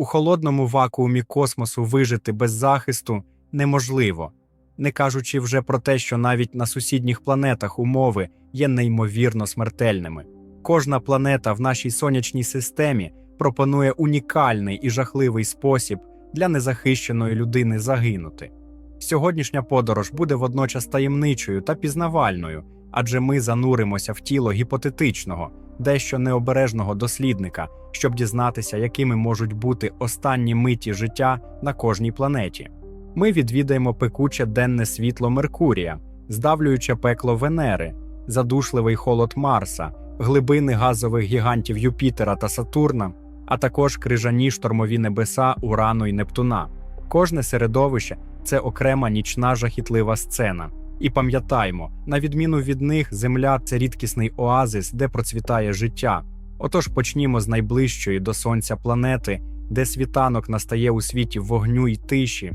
У холодному вакуумі космосу вижити без захисту неможливо, не кажучи вже про те, що навіть на сусідніх планетах умови є неймовірно смертельними. Кожна планета в нашій сонячній системі пропонує унікальний і жахливий спосіб для незахищеної людини загинути. Сьогоднішня подорож буде водночас таємничою та пізнавальною, адже ми зануримося в тіло гіпотетичного, дещо необережного дослідника, щоб дізнатися, якими можуть бути останні миті життя на кожній планеті. Ми відвідаємо пекуче денне світло Меркурія, здавлююче пекло Венери, задушливий холод Марса, глибини газових гігантів Юпітера та Сатурна, а також крижані штормові небеса Урану і Нептуна. Кожне середовище це окрема нічна жахітлива сцена. І пам'ятаймо, на відміну від них, Земля це рідкісний оазис, де процвітає життя. Отож почнімо з найближчої до Сонця планети, де світанок настає у світі вогню й тиші.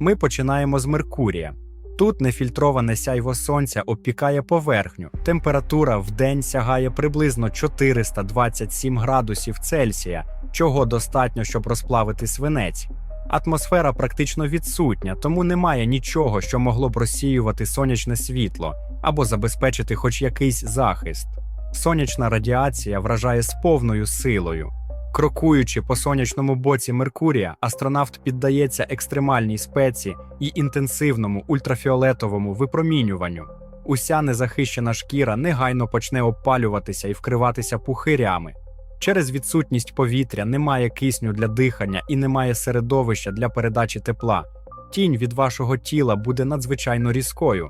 Ми починаємо з Меркурія. Тут нефільтроване сяйво сонця обпікає поверхню. Температура в день сягає приблизно 427 градусів Цельсія, чого достатньо, щоб розплавити свинець. Атмосфера практично відсутня, тому немає нічого, що могло б розсіювати сонячне світло або забезпечити хоч якийсь захист. Сонячна радіація вражає з повною силою. Крокуючи по сонячному боці Меркурія, астронавт піддається екстремальній спеці і інтенсивному ультрафіолетовому випромінюванню. Уся незахищена шкіра негайно почне обпалюватися і вкриватися пухирями. Через відсутність повітря немає кисню для дихання і немає середовища для передачі тепла. Тінь від вашого тіла буде надзвичайно різкою.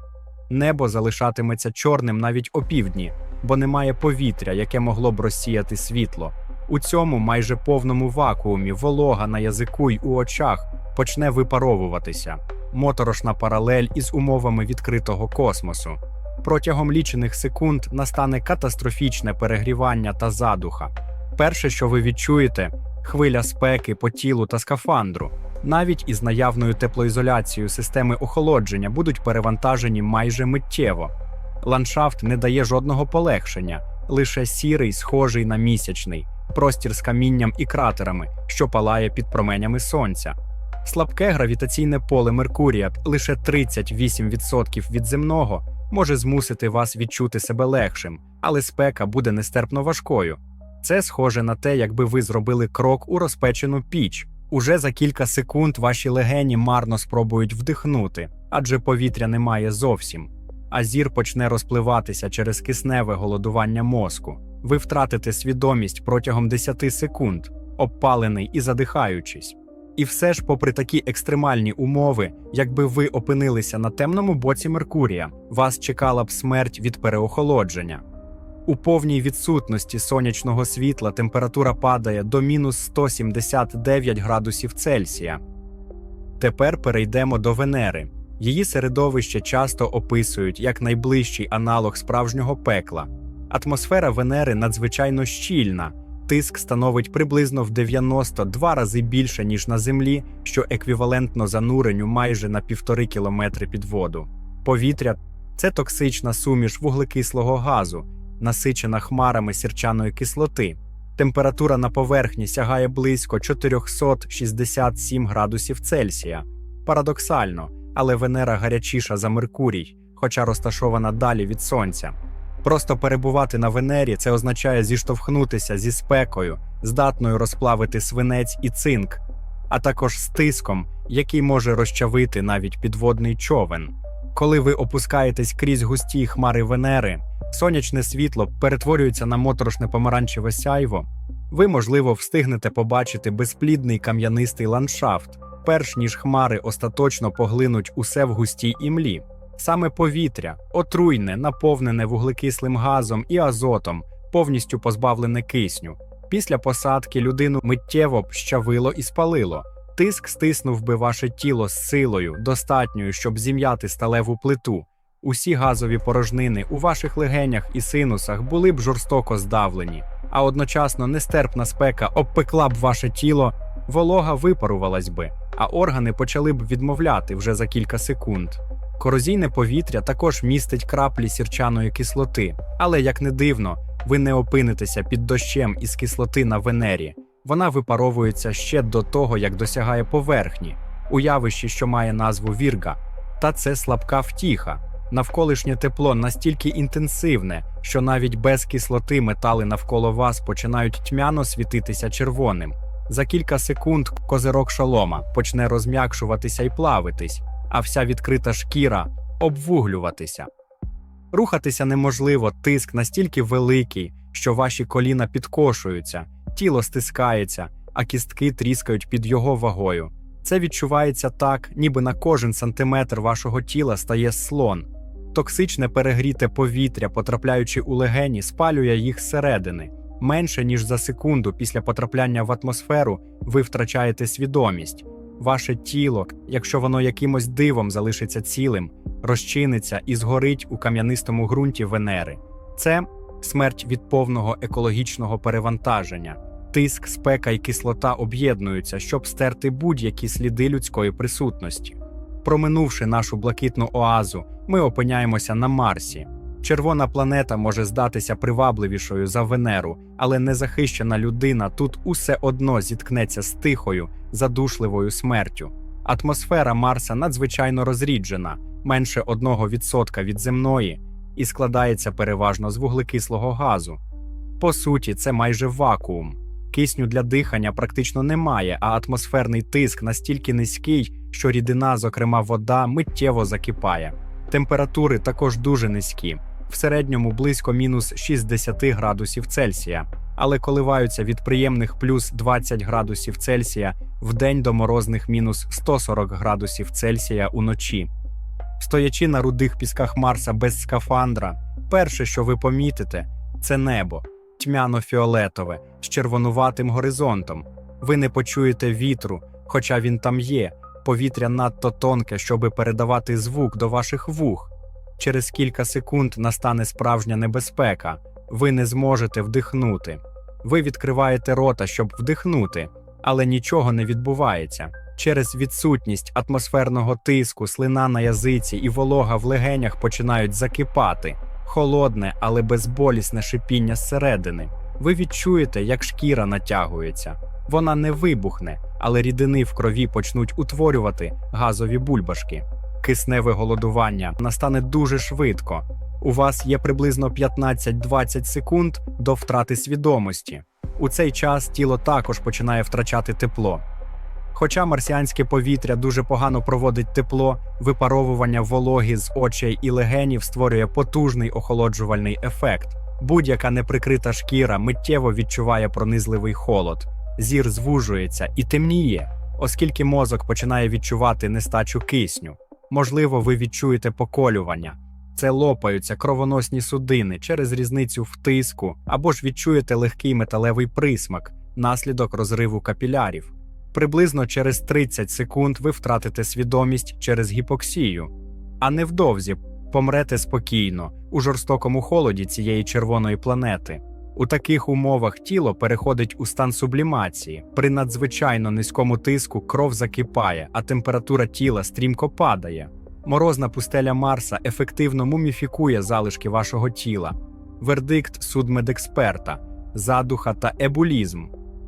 Небо залишатиметься чорним навіть опівдні, бо немає повітря, яке могло б розсіяти світло. У цьому майже повному вакуумі волога на язику й у очах почне випаровуватися. Моторошна паралель із умовами відкритого космосу. Протягом лічених секунд настане катастрофічне перегрівання та задуха. Перше, що ви відчуєте, хвиля спеки по тілу та скафандру. Навіть із наявною теплоізоляцією системи охолодження будуть перевантажені майже миттєво. Ландшафт не дає жодного полегшення, лише сірий, схожий на місячний, простір з камінням і кратерами, що палає під променями сонця. Слабке гравітаційне поле Меркурія, лише 38% від земного, може змусити вас відчути себе легшим, але спека буде нестерпно важкою. Це схоже на те, якби ви зробили крок у розпечену піч. Уже за кілька секунд ваші легені марно спробують вдихнути, адже повітря немає зовсім. А зір почне розпливатися через кисневе голодування мозку. Ви втратите свідомість протягом 10 секунд, обпалений і задихаючись. І все ж, попри такі екстремальні умови, якби ви опинилися на темному боці Меркурія, вас чекала б смерть від переохолодження. У повній відсутності сонячного світла температура падає до мінус 179 градусів Цельсія. Тепер перейдемо до Венери. Її середовище часто описують як найближчий аналог справжнього пекла. Атмосфера Венери надзвичайно щільна, тиск становить приблизно в 92 рази більше, ніж на Землі, що еквівалентно зануренню майже на півтори кілометри під воду. Повітря це токсична суміш вуглекислого газу, насичена хмарами сірчаної кислоти. Температура на поверхні сягає близько 467 градусів Цельсія. Парадоксально, але Венера гарячіша за Меркурій, хоча розташована далі від Сонця. Просто перебувати на Венері це означає зіштовхнутися зі спекою, здатною розплавити свинець і цинк, а також з тиском, який може розчавити навіть підводний човен. Коли ви опускаєтесь крізь густі хмари Венери, сонячне світло перетворюється на моторошне помаранчеве сяйво. Ви, можливо, встигнете побачити безплідний кам'янистий ландшафт, перш ніж хмари остаточно поглинуть усе в густій імлі. Саме повітря, отруйне, наповнене вуглекислим газом і азотом, повністю позбавлене кисню. Після посадки людину миттєво щавило і спалило. Тиск стиснув би ваше тіло з силою, достатньою, щоб зім'яти сталеву плиту. Усі газові порожнини у ваших легенях і синусах були б жорстоко здавлені, а одночасно нестерпна спека обпекла б ваше тіло, волога випарувалась би, а органи почали б відмовляти вже за кілька секунд. Корозійне повітря також містить краплі сірчаної кислоти, але як не дивно, ви не опинитеся під дощем із кислоти на Венері. Вона випаровується ще до того, як досягає поверхні, у явищі, що має назву вірга. Та це слабка втіха. Навколишнє тепло настільки інтенсивне, що навіть без кислоти метали навколо вас починають тьмяно світитися червоним. За кілька секунд козирок шолома почне розм'якшуватися і плавитись, а вся відкрита шкіра обвуглюватися. Рухатися неможливо, тиск настільки великий, що ваші коліна підкошуються, тіло стискається, а кістки тріскають під його вагою. Це відчувається так, ніби на кожен сантиметр вашого тіла стає слон. Токсичне перегріте повітря, потрапляючи у легені, спалює їх зсередини. Менше ніж за секунду після потрапляння в атмосферу ви втрачаєте свідомість. Ваше тіло, якщо воно якимось дивом залишиться цілим, розчиниться і згорить у кам'янистому ґрунті Венери. Це смерть від повного екологічного перевантаження. Тиск, спека і кислота об'єднуються, щоб стерти будь-які сліди людської присутності. Проминувши нашу блакитну оазу, ми опиняємося на Марсі. Червона планета може здатися привабливішою за Венеру, але незахищена людина тут усе одно зіткнеться з тихою, задушливою смертю. Атмосфера Марса надзвичайно розріджена, менше 1% від земної, і складається переважно з вуглекислого газу. По суті, це майже вакуум. Кисню для дихання практично немає, а атмосферний тиск настільки низький, що рідина, зокрема вода, миттєво закипає. Температури також дуже низькі, в середньому близько мінус 60 градусів Цельсія, але коливаються від приємних плюс 20 градусів Цельсія в день до морозних мінус 140 градусів Цельсія уночі. Стоячи на рудих пісках Марса без скафандра, перше, що ви помітите, це небо, тьмяно-фіолетове, з червонуватим горизонтом. Ви не почуєте вітру, хоча він там є. Повітря надто тонке, щоби передавати звук до ваших вух. Через кілька секунд настане справжня небезпека. Ви не зможете вдихнути. Ви відкриваєте рота, щоб вдихнути, але нічого не відбувається. Через відсутність атмосферного тиску, слина на язиці і волога в легенях починають закипати, холодне, але безболісне шипіння зсередини. Ви відчуєте, як шкіра натягується. Вона не вибухне, але рідини в крові почнуть утворювати газові бульбашки. Кисневе голодування настане дуже швидко. У вас є приблизно 15-20 секунд до втрати свідомості. У цей час тіло також починає втрачати тепло. Хоча марсіанське повітря дуже погано проводить тепло, випаровування вологи з очей і легенів створює потужний охолоджувальний ефект. Будь-яка неприкрита шкіра миттєво відчуває пронизливий холод, зір звужується і темніє, оскільки мозок починає відчувати нестачу кисню. Можливо, ви відчуєте поколювання. Це лопаються кровоносні судини через різницю в тиску, або ж відчуєте легкий металевий присмак, наслідок розриву капілярів. Приблизно через 30 секунд ви втратите свідомість через гіпоксію, а невдовзі помрете спокійно у жорстокому холоді цієї червоної планети. У таких умовах тіло переходить у стан сублімації. При надзвичайно низькому тиску кров закипає, а температура тіла стрімко падає. Морозна пустеля Марса ефективно муміфікує залишки вашого тіла. Вердикт судмедексперта, задуха та ебулізм.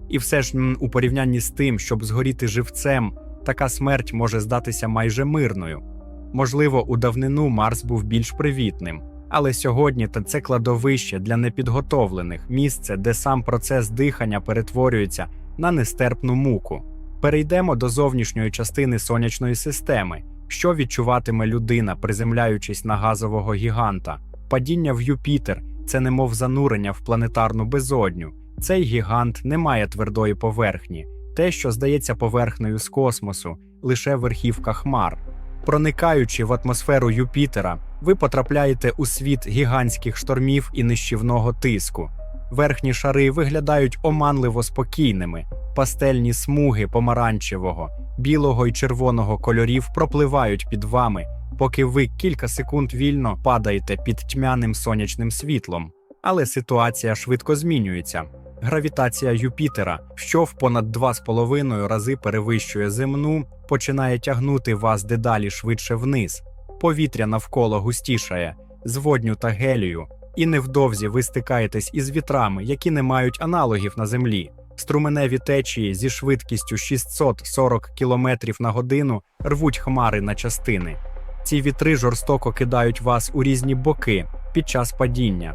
І все ж у порівнянні з тим, щоб згоріти живцем, така смерть може здатися майже мирною. Можливо, у давнину Марс був більш привітним, але сьогодні це кладовище для непідготовлених місце, де сам процес дихання перетворюється на нестерпну муку. Перейдемо до зовнішньої частини сонячної системи, що відчуватиме людина, приземляючись на газового гіганта. Падіння в Юпітер це немов занурення в планетарну безодню. Цей гігант не має твердої поверхні, те, що здається поверхнею з космосу, лише верхівка хмар. Проникаючи в атмосферу Юпітера, ви потрапляєте у світ гігантських штормів і нищівного тиску. Верхні шари виглядають оманливо спокійними, пастельні смуги помаранчевого, білого і червоного кольорів пропливають під вами, поки ви кілька секунд вільно падаєте під тьмяним сонячним світлом. Але ситуація швидко змінюється. Гравітація Юпітера, що в понад 2,5 рази перевищує земну, починає тягнути вас дедалі швидше вниз. Повітря навколо густішає, з водню та гелію, і невдовзі ви стикаєтесь із вітрами, які не мають аналогів на землі. Струменеві течії зі швидкістю 640 км на годину рвуть хмари на частини. Ці вітри жорстоко кидають вас у різні боки під час падіння.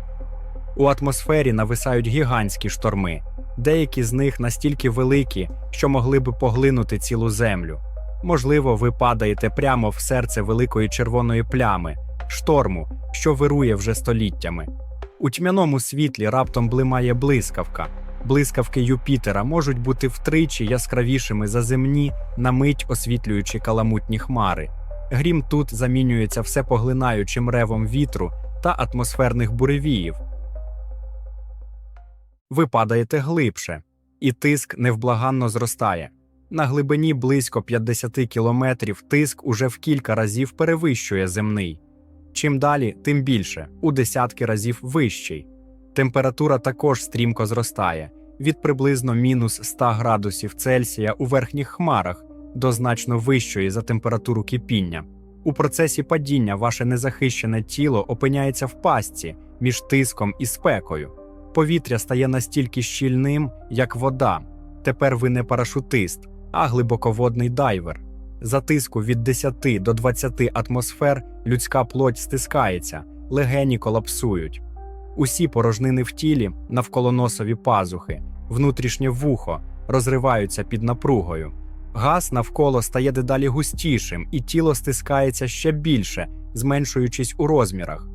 У атмосфері нависають гігантські шторми. Деякі з них настільки великі, що могли би поглинути цілу землю. Можливо, ви падаєте прямо в серце великої червоної плями, шторму, що вирує вже століттями. У тьмяному світлі раптом блимає блискавка. Блискавки Юпітера можуть бути втричі яскравішими за земні, на мить освітлюючи каламутні хмари. Грім тут замінюється всепоглинаючим ревом вітру та атмосферних буревіїв. Ви падаєте глибше, і тиск невблаганно зростає. На глибині близько 50 кілометрів тиск уже в кілька разів перевищує земний. Чим далі, тим більше, у десятки разів вищий. Температура також стрімко зростає від приблизно мінус 100 градусів Цельсія у верхніх хмарах до значно вищої за температуру кипіння. У процесі падіння ваше незахищене тіло опиняється в пастці між тиском і спекою. Повітря стає настільки щільним, як вода. Тепер ви не парашутист, а глибоководний дайвер. За тиску від 10 до 20 атмосфер людська плоть стискається, легені колапсують. Усі порожнини в тілі, навколоносові пазухи, внутрішнє вухо розриваються під напругою. Газ навколо стає дедалі густішим, і тіло стискається ще більше, зменшуючись у розмірах.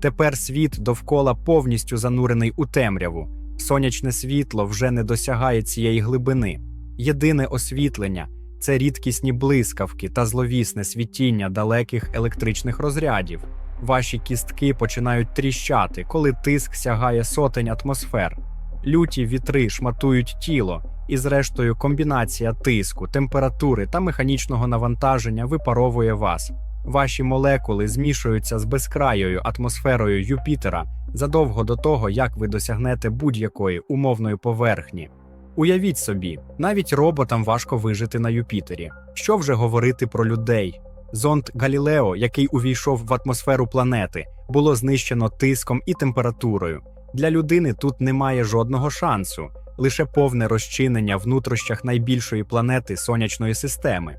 Тепер світ довкола повністю занурений у темряву. Сонячне світло вже не досягає цієї глибини. Єдине освітлення це рідкісні блискавки та зловісне світіння далеких електричних розрядів. Ваші кістки починають тріщати, коли тиск сягає сотень атмосфер. Люті вітри шматують тіло, і, зрештою, комбінація тиску, температури та механічного навантаження випаровує вас. Ваші молекули змішуються з безкрайою атмосферою Юпітера задовго до того, як ви досягнете будь-якої умовної поверхні. Уявіть собі, навіть роботам важко вижити на Юпітері. Що вже говорити про людей? Зонд Галілео, який увійшов в атмосферу планети, було знищено тиском і температурою. Для людини тут немає жодного шансу, лише повне розчинення в нутрощах найбільшої планети сонячної системи.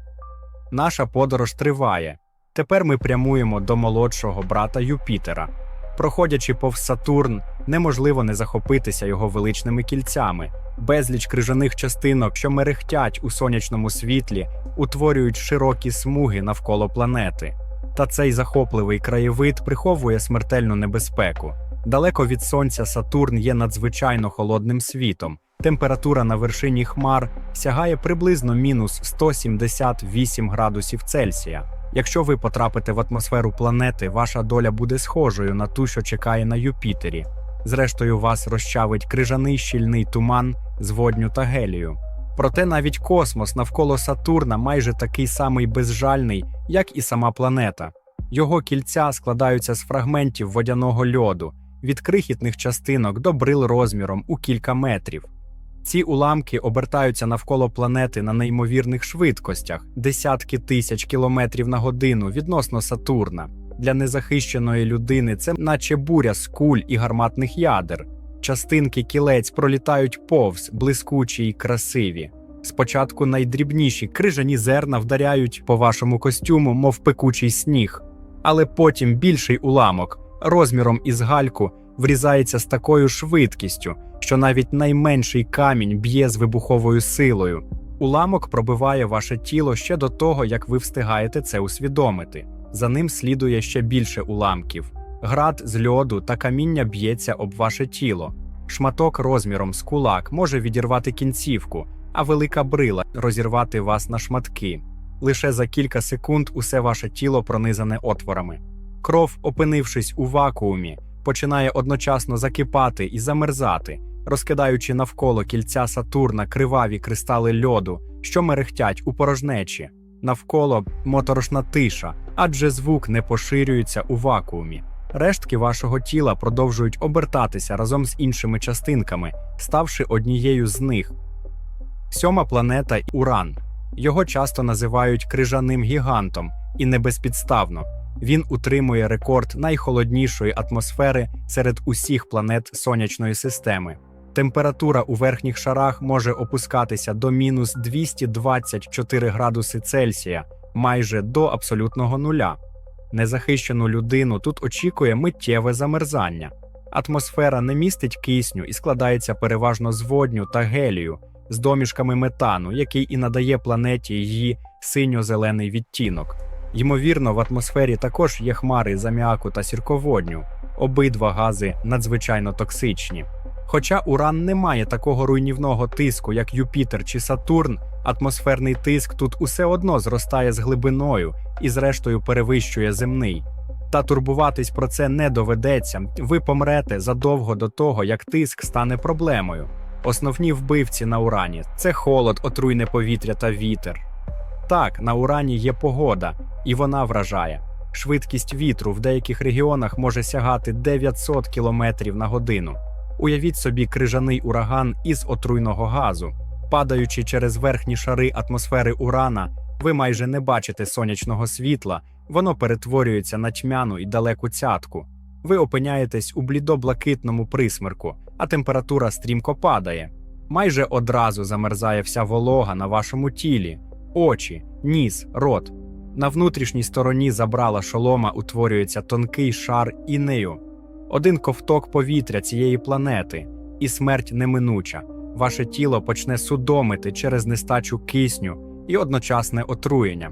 Наша подорож триває. Тепер ми прямуємо до молодшого брата Юпітера. Проходячи повз Сатурн, неможливо не захопитися його величними кільцями, безліч крижаних частинок, що мерехтять у сонячному світлі, утворюють широкі смуги навколо планети. Та цей захопливий краєвид приховує смертельну небезпеку. Далеко від сонця Сатурн є надзвичайно холодним світом. Температура на вершині хмар сягає приблизно мінус 178 градусів Цельсія. Якщо ви потрапите в атмосферу планети, ваша доля буде схожою на ту, що чекає на Юпітері. Зрештою, вас розчавить крижаний щільний туман з водню та гелію. Проте навіть космос навколо Сатурна майже такий самий безжальний, як і сама планета. Його кільця складаються з фрагментів водяного льоду, від крихітних частинок до брил розміром у кілька метрів. Ці уламки обертаються навколо планети на неймовірних швидкостях, десятки тисяч кілометрів на годину відносно Сатурна. Для незахищеної людини це наче буря з куль і гарматних ядер. Частинки кілець пролітають повз, блискучі й красиві. Спочатку найдрібніші крижані зерна вдаряють по вашому костюму, мов пекучий сніг, але потім більший уламок розміром із гальку врізається з такою швидкістю, що навіть найменший камінь б'є з вибуховою силою. Уламок пробиває ваше тіло ще до того, як ви встигаєте це усвідомити. За ним слідує ще більше уламків. Град з льоду та каміння б'ється об ваше тіло. Шматок розміром з кулак може відірвати кінцівку, а велика брила розірвати вас на шматки. Лише за кілька секунд усе ваше тіло пронизане отворами. Кров, опинившись у вакуумі, починає одночасно закипати і замерзати, розкидаючи навколо кільця Сатурна криваві кристали льоду, що мерехтять у порожнечі. Навколо моторошна тиша, адже звук не поширюється у вакуумі. Рештки вашого тіла продовжують обертатися разом з іншими частинками, ставши однією з них. Сьома планета Уран. Його часто називають крижаним гігантом, і не безпідставно. Він утримує рекорд найхолоднішої атмосфери серед усіх планет сонячної системи. Температура у верхніх шарах може опускатися до мінус 224 градуси Цельсія, майже до абсолютного нуля. Незахищену людину тут очікує миттєве замерзання. Атмосфера не містить кисню і складається переважно з водню та гелію, з домішками метану, який і надає планеті її синьо-зелений відтінок. Ймовірно, в атмосфері також є хмари з аміаку та сірководню. Обидва гази надзвичайно токсичні. Хоча Уран не має такого руйнівного тиску, як Юпітер чи Сатурн, атмосферний тиск тут усе одно зростає з глибиною і, зрештою, перевищує земний. Та турбуватись про це не доведеться. Ви помрете задовго до того, як тиск стане проблемою. Основні вбивці на урані це холод, отруйне повітря та вітер. Так, на урані є погода, і вона вражає. Швидкість вітру в деяких регіонах може сягати 900 км на годину. Уявіть собі крижаний ураган із отруйного газу. Падаючи через верхні шари атмосфери урана, ви майже не бачите сонячного світла, воно перетворюється на тьмяну і далеку цятку. Ви опиняєтесь у блідо-блакитному присмерку, а температура стрімко падає. Майже одразу замерзає вся волога на вашому тілі, очі, ніс, рот. На внутрішній стороні забрала шолома утворюється тонкий шар інею. Один ковток повітря цієї планети, і смерть неминуча. Ваше тіло почне судомити через нестачу кисню і одночасне отруєння.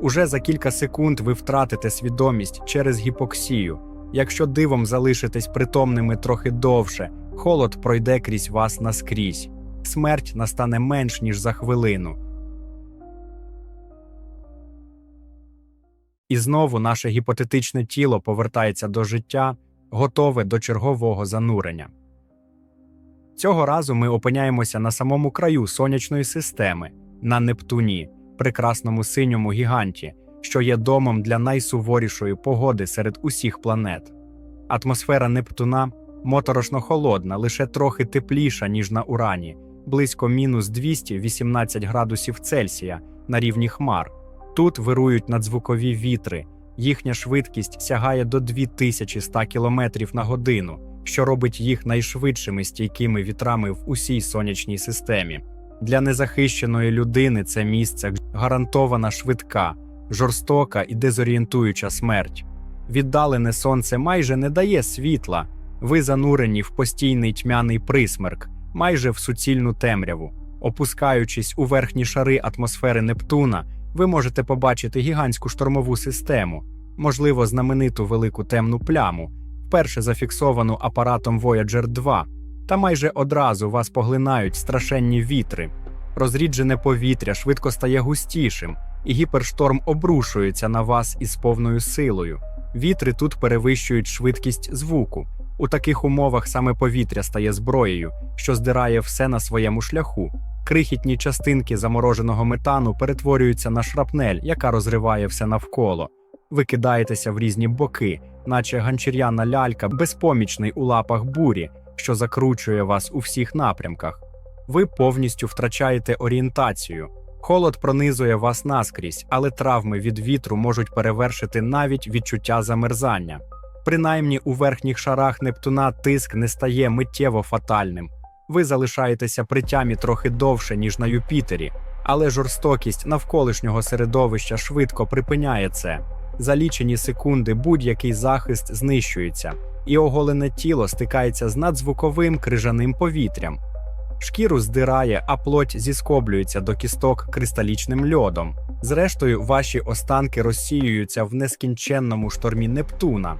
Уже за кілька секунд ви втратите свідомість через гіпоксію. Якщо дивом залишитесь притомними трохи довше, холод пройде крізь вас наскрізь. Смерть настане менш ніж за хвилину. І знову наше гіпотетичне тіло повертається до життя, готове до чергового занурення. Цього разу ми опиняємося на самому краю сонячної системи, на Нептуні, прекрасному синьому гіганті, що є домом для найсуворішої погоди серед усіх планет. Атмосфера Нептуна моторошно холодна, лише трохи тепліша, ніж на Урані, близько мінус 218 градусів Цельсія на рівні хмар. Тут вирують надзвукові вітри, їхня швидкість сягає до 2100 км на годину, що робить їх найшвидшими стійкими вітрами в усій сонячній системі. Для незахищеної людини це місце гарантована швидка, жорстока і дезорієнтуюча смерть. Віддалене сонце майже не дає світла, ви занурені в постійний тьмяний присмерк, майже в суцільну темряву. Опускаючись у верхні шари атмосфери Нептуна, ви можете побачити гігантську штормову систему, можливо, знамениту велику темну пляму, вперше зафіксовану апаратом Voyager 2, та майже одразу вас поглинають страшенні вітри. Розріджене повітря швидко стає густішим, і гіпершторм обрушується на вас із повною силою. Вітри тут перевищують швидкість звуку. У таких умовах саме повітря стає зброєю, що здирає все на своєму шляху. Крихітні частинки замороженого метану перетворюються на шрапнель, яка розриває все навколо. Ви кидаєтеся в різні боки, наче ганчір'яна лялька, безпомічний у лапах бурі, що закручує вас у всіх напрямках. Ви повністю втрачаєте орієнтацію. Холод пронизує вас наскрізь, але травми від вітру можуть перевершити навіть відчуття замерзання. Принаймні у верхніх шарах Нептуна тиск не стає миттєво фатальним. Ви залишаєтеся при тямі трохи довше, ніж на Юпітері, але жорстокість навколишнього середовища швидко припиняє це. За лічені секунди будь-який захист знищується, і оголене тіло стикається з надзвуковим крижаним повітрям. Шкіру здирає, а плоть зіскоблюється до кісток кристалічним льодом. Зрештою, ваші останки розсіюються в нескінченному штормі Нептуна.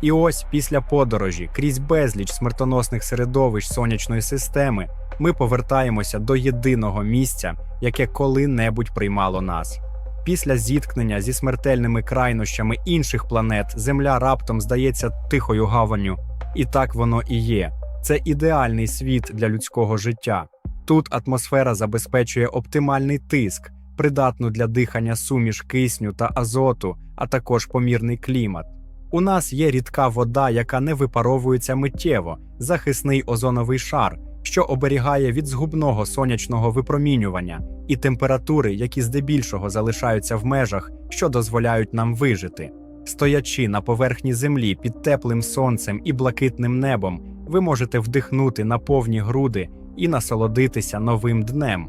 І ось після подорожі, крізь безліч смертоносних середовищ сонячної системи, ми повертаємося до єдиного місця, яке коли-небудь приймало нас. Після зіткнення зі смертельними крайнощами інших планет Земля раптом здається тихою гаванню, і так воно і є. Це ідеальний світ для людського життя. Тут атмосфера забезпечує оптимальний тиск, придатну для дихання суміш кисню та азоту, а також помірний клімат. У нас є рідка вода, яка не випаровується миттєво, захисний озоновий шар, що оберігає від згубного сонячного випромінювання, і температури, які здебільшого залишаються в межах, що дозволяють нам вижити. Стоячи на поверхні землі під теплим сонцем і блакитним небом, ви можете вдихнути на повні груди і насолодитися новим днем.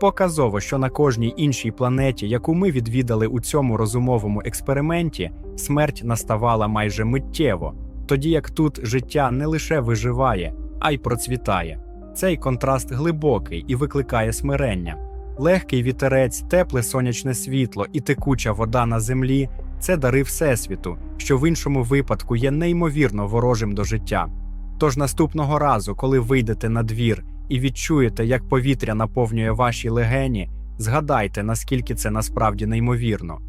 Показово, що на кожній іншій планеті, яку ми відвідали у цьому розумовому експерименті, смерть наставала майже миттєво, тоді як тут життя не лише виживає, а й процвітає. Цей контраст глибокий і викликає смирення. Легкий вітерець, тепле сонячне світло і текуча вода на землі це дари Всесвіту, що в іншому випадку є неймовірно ворожим до життя. Тож наступного разу, коли вийдете на двір і відчуєте, як повітря наповнює ваші легені, згадайте, наскільки це насправді неймовірно.